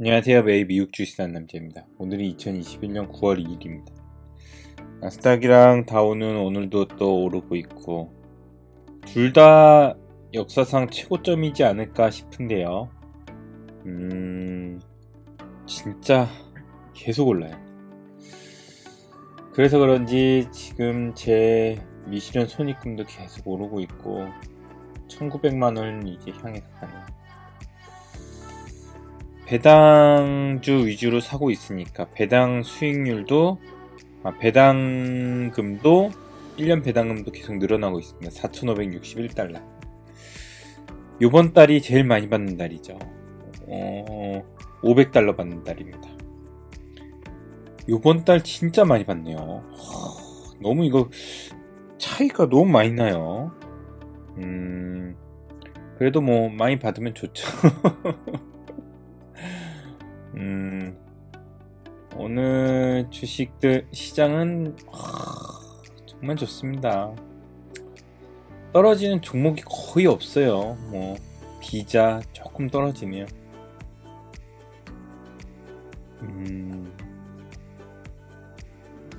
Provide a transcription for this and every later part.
안녕하세요. 매일 미국 주식 사는 남자입니다. 오늘이 2021년 9월 2일입니다. 나스닥이랑 다우는 오늘도 또 오르고 있고 둘 다 역사상 최고점이지 않을까 싶은데요. 음, 진짜 계속 올라요. 그래서 그런지 지금 제 미실현 손익금도 계속 오르고 있고 1900만 원 이제 향해서 가네요. 배당주 위주로 사고 있으니까 배당 수익률도 아, 배당금도 1년 배당금도 계속 늘어나고 있습니다. 4,561달러. 요번 달이 제일 많이 받는 달이죠. 어, 500달러 받는 달입니다. 요번 달 진짜 많이 받네요. 허, 너무 이거 차이가 너무 많이 나요. 음, 그래도 뭐 많이 받으면 좋죠. 음, 오늘 주식들 시장은 하, 정말 좋습니다. 떨어지는 종목이 거의 없어요. 뭐 비자 조금 떨어지네요. 음,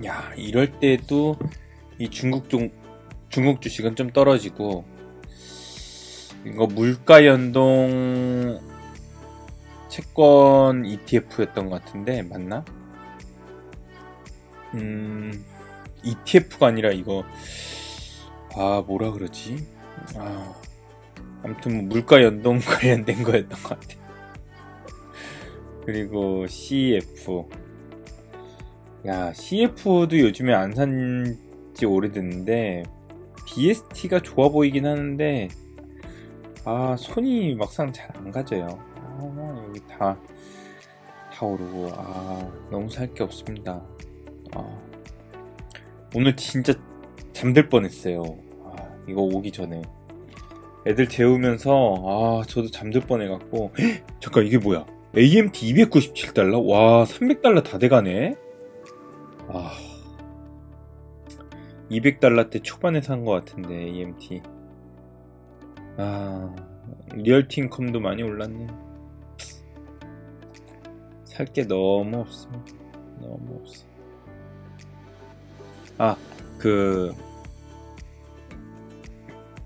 야 이럴 때도 이 중국 종 중국 주식은 좀 떨어지고 이거 물가 연동 채권 ETF였던 것 같은데 맞나? 음 ETF가 아니라 이거 아 뭐라 그러지? 아 아무튼 뭐 물가 연동 관련된 거였던 것 같아. 그리고 CF 야 CF도 요즘에 안 산지 오래됐는데 BST가 좋아 보이긴 하는데 아 손이 막상 잘 안 가져요. 아, 여기 다, 다 오르고, 아, 너무 살 게 없습니다. 아, 오늘 진짜 잠들 뻔 했어요. 아, 이거 오기 전에. 애들 재우면서, 아, 저도 잠들 뻔 해갖고, 헉, 잠깐, 이게 뭐야? AMT 297달러? 와, 300달러 다 돼가네? 아, 200달러 때 초반에 산 것 같은데, AMT. 아, 리얼티인컴도 많이 올랐네. 살 게 너무 없습니다. 너무 없어. 아, 그,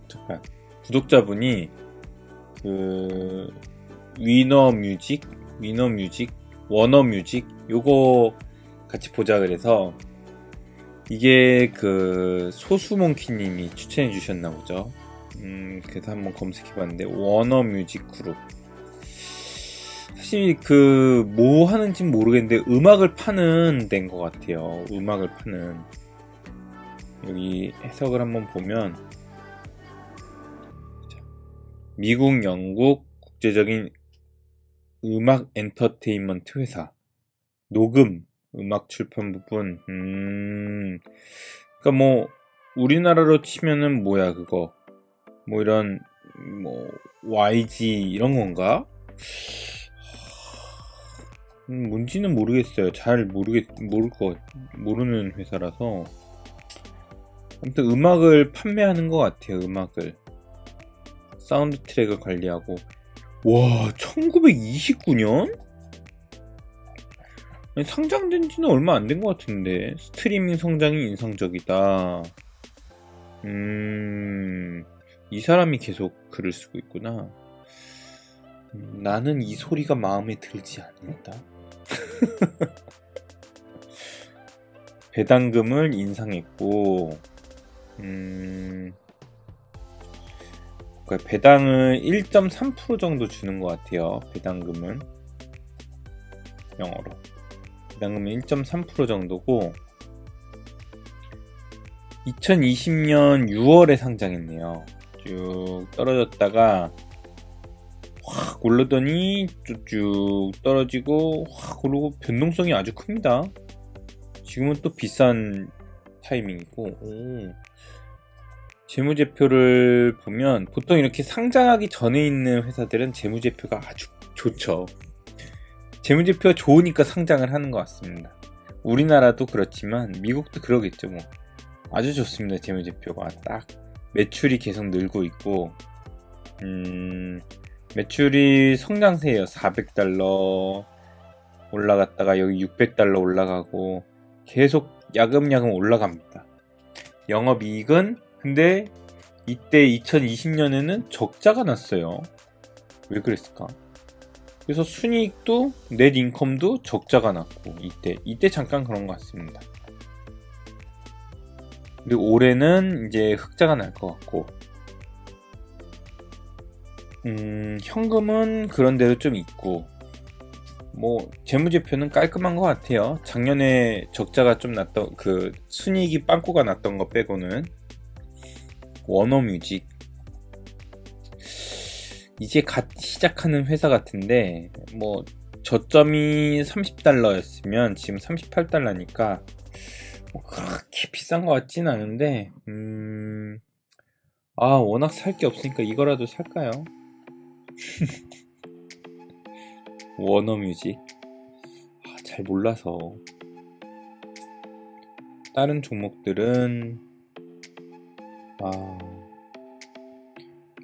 잠깐. 구독자분이, 그, 위너 뮤직? 위너 뮤직? 워너 뮤직? 요거 같이 보자 그래서, 이게 그, 소수몽키님이 추천해 주셨나 보죠. 음, 그래서 한번 검색해 봤는데, 워너 뮤직 그룹. 사실 그뭐 하는지 모르겠는데 음악을 파는 데인 것 같아요. 음악을 파는. 여기 해석을 한번 보면. 미국, 영국 국제적인 음악 엔터테인먼트 회사. 녹음 음악 출판 부분. 음. 그러니까 뭐 우리나라로 치면은 뭐야 그거? 뭐 이런 뭐 YG 이런 건가? 음, 뭔지는 모르겠어요. 잘 모르겠 모를 거 모르는 회사라서 아무튼 음악을 판매하는 것 같아요. 음악을 사운드 트랙을 관리하고 와 1929년 아니, 상장된 지는 얼마 안 된 것 같은데 스트리밍 성장이 인상적이다. 음, 이 사람이 계속 글을 쓰고 있구나. 음, 나는 이 소리가 마음에 들지 않는다. 배당금을 인상했고, 음, 그러니까 배당을 1.3% 정도 주는 것 같아요. 배당금은 영어로. 배당금은 1.3% 정도고, 2020년 6월에 상장했네요. 쭉 떨어졌다가 확 올르더니 쭉쭉 떨어지고 확 오르고 변동성이 아주 큽니다. 지금은 또 비싼 타이밍이고 오. 재무제표를 보면 보통 이렇게 상장하기 전에 있는 회사들은 재무제표가 아주 좋죠. 재무제표가 좋으니까 상장을 하는 것 같습니다. 우리나라도 그렇지만 미국도 그러겠죠 뭐. 아주 좋습니다 재무제표가 딱 매출이 계속 늘고 있고 음 매출이 성장세예요. 400달러, 올라갔다가 여기 600달러 올라가고 계속 야금야금 올라갑니다. 영업이익은 근데 이때 2020년에는 적자가 났어요. 왜 그랬을까? 그래서 순이익도 넷 인컴도 적자가 났고 이때 이때 잠깐 그런 것 같습니다. 그리고 올해는 이제 흑자가 날 것 같고 음, 현금은 그런 대로 좀 있고 뭐 재무제표는 깔끔한 것 같아요. 작년에 적자가 좀 났던 그 순이익이 빵꾸가 났던 거 빼고는 원어뮤직 이제 갓 시작하는 회사 같은데 뭐 저점이 30달러였으면 지금 38달러니까 뭐 그렇게 비싼 것 같진 않은데 음... 아 워낙 살 게 없으니까 이거라도 살까요? 워너뮤직? 아, 잘 몰라서. 다른 종목들은 아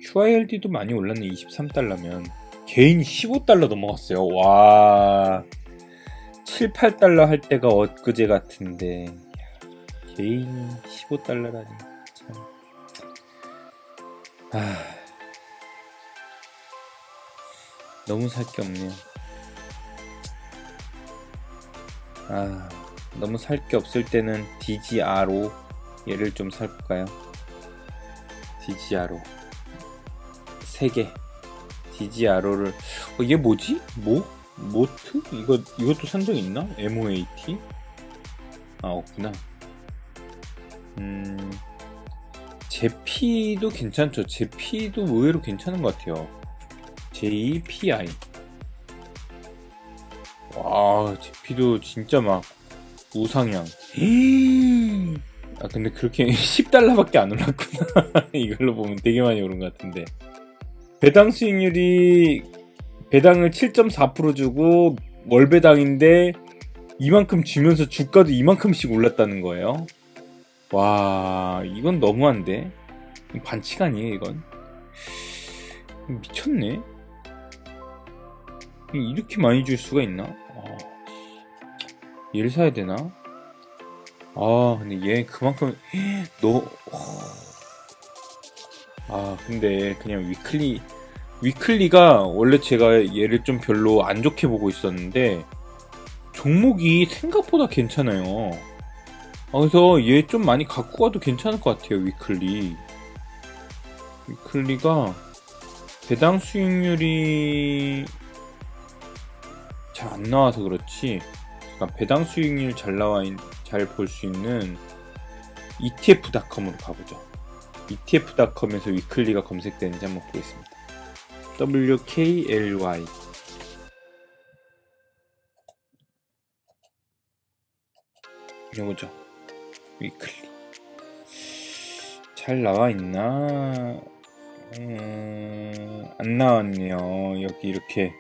QILD도 많이 올랐네. 23달러면. 개인 15달러 넘어갔어요. 와. 7, 8달러 할 때가 엊그제 같은데. 개인 15달러라니. 참. 아, 너무 살 게 없네요 아, 너무 살 게 없을 때는 DGRO 얘를 좀 살볼까요? DGRO 3개 DGRO를 어, 얘 뭐지? 뭐? 모트? 이거, 이것도 산 적 있나? MOAT? 아 없구나 음... 제피도 괜찮죠 제피도 의외로 괜찮은 것 같아요 JPI 와 제피도 진짜 막 우상향. 아 근데 그렇게 10달러밖에 안 올랐구나. 이걸로 보면 되게 많이 오른 것 같은데. 배당 수익률이 배당을 7.4% 주고 월 배당인데 이만큼 주면서 주가도 이만큼씩 올랐다는 거예요? 와 이건 너무한데? 반칙 아니에요 이건? 미쳤네 이렇게 많이 줄 수가 있나? 아, 얘를 사야 되나? 아 근데 얘 그만큼 너 아 근데 그냥 위클리 위클리가 원래 제가 얘를 좀 별로 안 좋게 보고 있었는데 종목이 생각보다 괜찮아요 아, 그래서 얘 좀 많이 갖고 가도 괜찮을 것 같아요 위클리 위클리가 배당 수익률이 잘 안 나와서 그렇지 잠깐 배당 수익률 잘 나와 잘 볼 수 있는 etf닷컴으로 가보죠. etf닷컴에서 위클리가 검색되는지 한번 보겠습니다. WKLY 이거죠. 위클리 잘 나와 있나? 음, 안 나왔네요. 여기 이렇게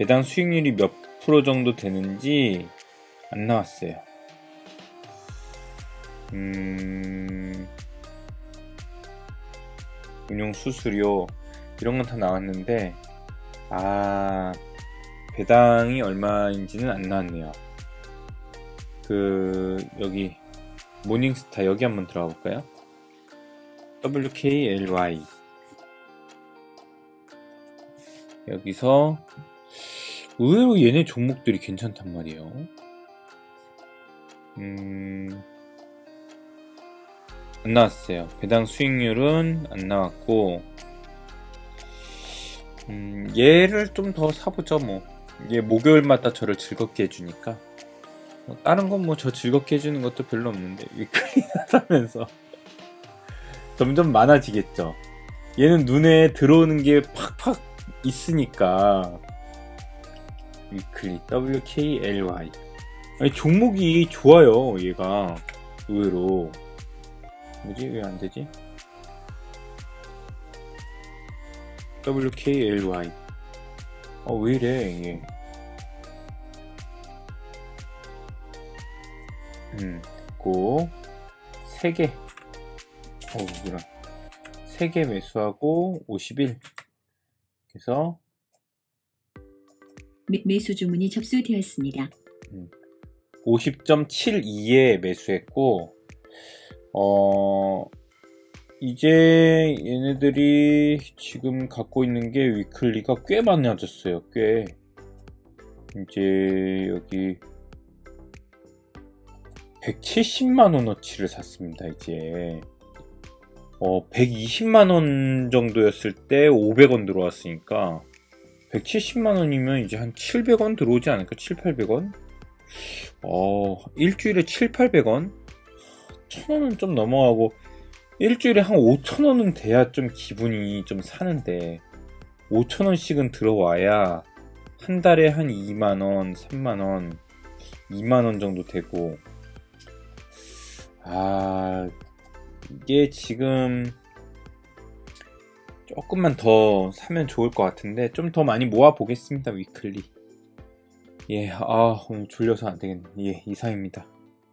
배당 수익률이 몇 프로 정도 되는지 안 나왔어요. 음, 운용 수수료 이런 건 다 나왔는데 아 배당이 얼마인지는 안 나왔네요. 그 여기 모닝스타 여기 한번 들어가 볼까요? WKLY 여기서 의외로 얘네 종목들이 괜찮단 말이에요. 음, 안 나왔어요. 배당 수익률은 안 나왔고, 음, 얘를 좀 더 사보죠, 뭐. 얘 목요일마다 저를 즐겁게 해주니까. 뭐 다른 건 뭐 저 즐겁게 해주는 것도 별로 없는데, 위클리 하다면서. 점점 많아지겠죠. 얘는 눈에 들어오는 게 팍팍 있으니까. 위클리 WKLY 아니 종목이 좋아요 얘가. 의외로. 뭐지? 왜 안되지? WKLY 어 왜이래 이게? 음 있고. 3개. 어 이런. 3개 매수하고 51 그래서 매- 매수 주문이 접수되었습니다. 50.72에 매수했고, 어, 이제 얘네들이 지금 갖고 있는 게 위클리가 꽤 많아졌어요, 꽤. 이제 여기 170만 원어치를 샀습니다, 이제. 어, 120만 원 정도였을 때 500원 들어왔으니까 170만원이면 이제 한 700원 들어오지 않을까? 7, 800원? 어, 일주일에 7, 800원? 1000원은 좀 넘어가고, 일주일에 한 5천원은 돼야 좀 기분이 좀 사는데, 5천원씩은 들어와야 한 달에 한 2만원, 3만원, 2만원 정도 되고, 아, 이게 지금 조금만 더 사면 좋을 것 같은데, 좀 더 많이 모아 보겠습니다, 위클리. 예, 아, 오늘 졸려서 안 되겠네. 예, 이상입니다.